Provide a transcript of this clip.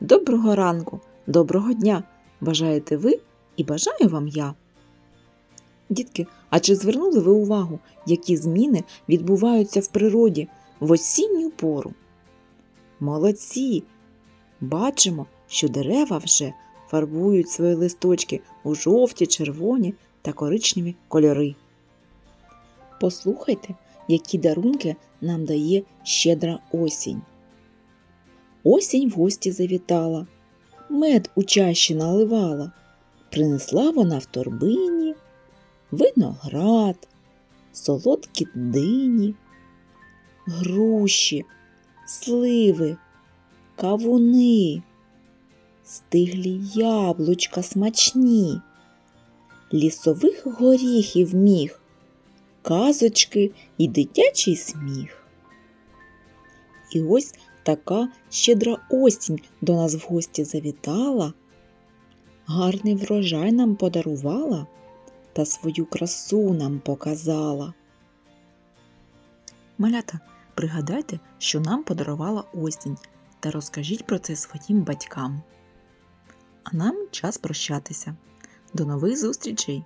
Доброго ранку, доброго дня! Бажаєте ви і бажаю вам я. Дітки, а чи звернули ви увагу, які зміни відбуваються в природі в осінню пору? Молодці! Бачимо, що дерева вже фарбують свої листочки у жовті, червоні та коричневі кольори. Послухайте, які дарунки нам дає щедра осінь. Осінь в гості завітала, мед у чаші наливала, принесла вона в торбині, виноград, солодкі дині, груші, сливи, кавуни, стиглі яблучка смачні, лісових горіхів міг, казочки і дитячий сміх. І ось така щедра осінь до нас в гості завітала, гарний врожай нам подарувала та свою красу нам показала. Малята, пригадайте, що нам подарувала осінь, та розкажіть про це своїм батькам. А нам час прощатися. До нових зустрічей!